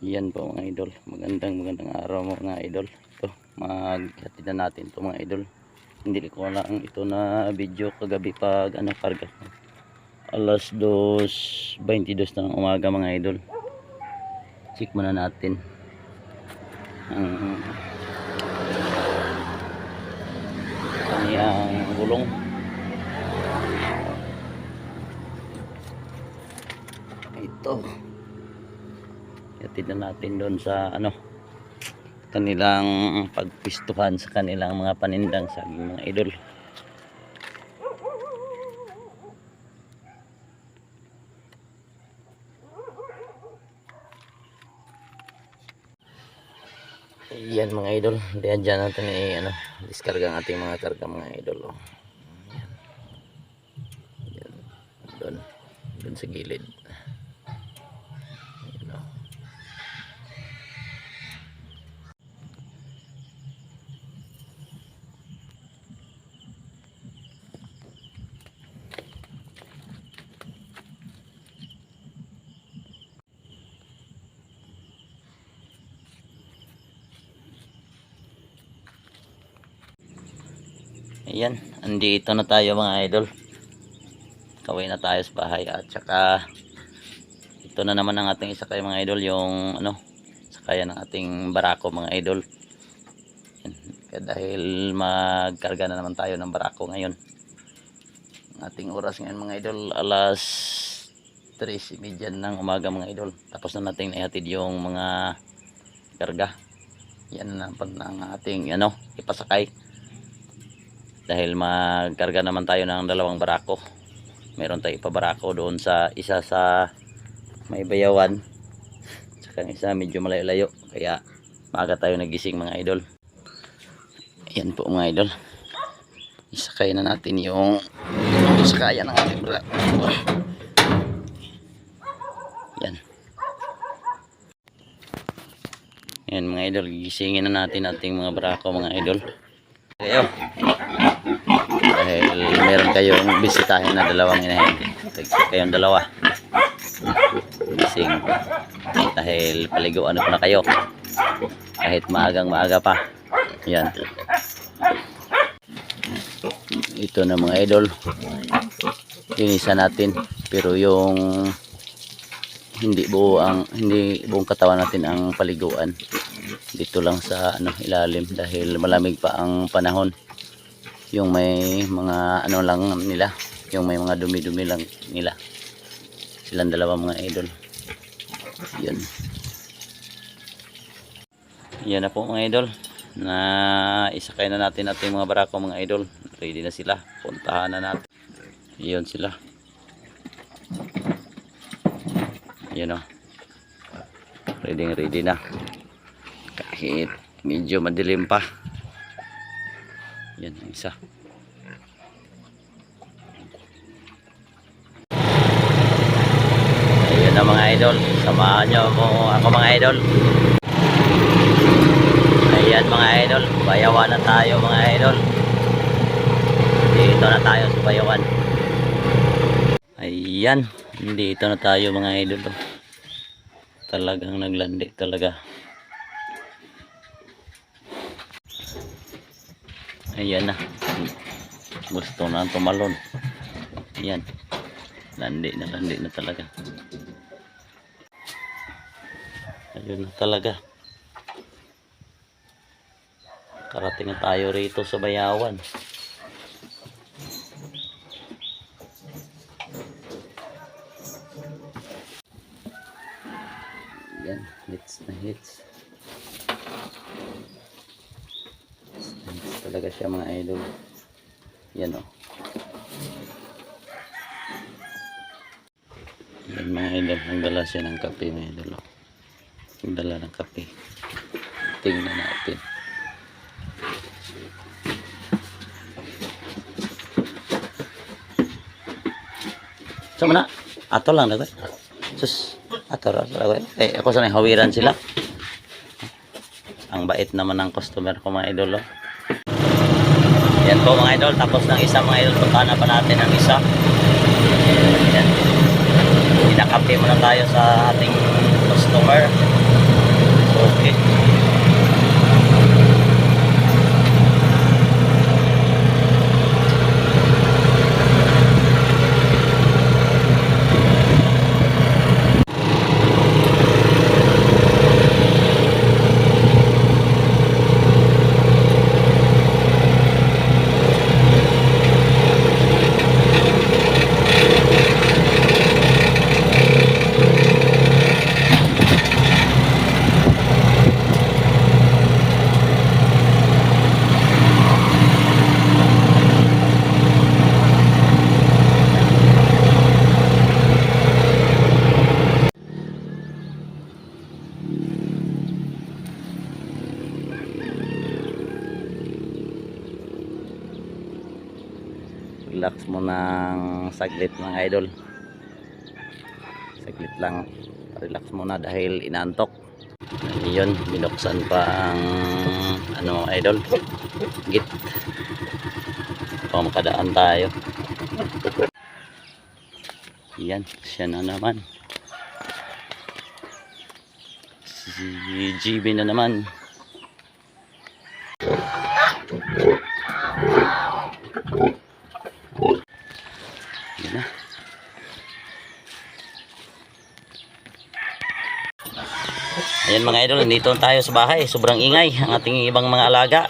Yan po mga idol. Magandang magandang araw mga idol. Ito, maghatid na natin to mga idol. Hindi ko lang ito na video kagabi pag ano karga. Alas 2.22 na ng umaga mga idol. Check muna natin. Ang kaniyang gulong. Ito. Yatid na natin doon sa ano kanilang pagpistuhan sa kanilang mga panindang sa mga idol. Yan mga idol. Diyan dyan natin i ano, diskarga ang ating mga karga mga idol. Oh. Yan. Yan. Doon. Doon sa gilid. Yan, oh. Ayan, andito na tayo mga idol. Kaway na tayo sa bahay at saka ito na naman ang ating isa kayo mga idol yung ano, sakaya ng ating barako mga idol. Yan. Kaya dahil magkarga na naman tayo ng barako ngayon. Ang ating oras ngayon mga idol alas 3.30 ng umaga mga idol. Tapos na nating naihatid yung mga karga. Yan na ang ating ano, ipasakay dahil magkarga naman tayo ng dalawang barako. Meron tayo ipabarako doon sa isa sa may bayawan. Saka isa medyo malayo-layo. Kaya maaga tayo nagising mga idol. Ayan po mga idol. Isakay na natin yung sakayan ng ating barako yan yan mga idol. Gigisingin na natin ating mga barako mga idol. Kayo dahil meron kayong bisitahin na dalawang inahin. Kayong dalawa. Gising. Dahil paliguan ko na kayo. Kahit maagang maaga pa. Yan. Ito na mga idol. Inisa natin. Pero yung hindi buo ang hindi buong katawan natin ang paliguan. Dito lang sa ano ilalim. Dahil malamig pa ang panahon yung may mga ano lang nila. Yung may mga dumi-dumi lang nila. Silang dalawa mga idol. Yun. Yan na po mga idol. Na isakay na natin natin mga barako mga idol. Ready na sila. Puntahan na natin. Yun sila. Yun o. Ready ready na. Kahit medyo madilim pa yan ang isa. Ayun na mga idol. Samahan nyo ako, ako mga idol. Ayan mga idol. Bayawan na tayo mga idol. Dito na tayo sa bayawan. Ayan dito na tayo mga idol. Talagang naglandi talaga ayan na. Gusto na tumalon. Ayan. Landi na landi na talaga. Ayun na talaga. Karating na tayo rito sa bayawan. Yan hits na hits hits talaga siya mga idol yan o yan mga idol nagdala siya ng kape mga idol o. nagdala ng kape tingnan natin Sama na. Ato lang dagoy. Sus. Ato lang. Eh ako sanay hawiran sila. Ang bait naman ng customer ko mga idol. oh. Yan po mga idol. Tapos ng isa mga idol. Punta na pa natin ang isa. Yan. Pinakape muna tayo sa ating customer. Relax mo ng saglit mga idol. Saglit lang. Relax muna dahil inaantok yun binuksan pa ang ano idol. Git. O makadaan tayo. Yan siya na naman. Si GB na naman Ayan mga idol, nandito tayo sa bahay. Sobrang ingay ang ating ibang mga alaga.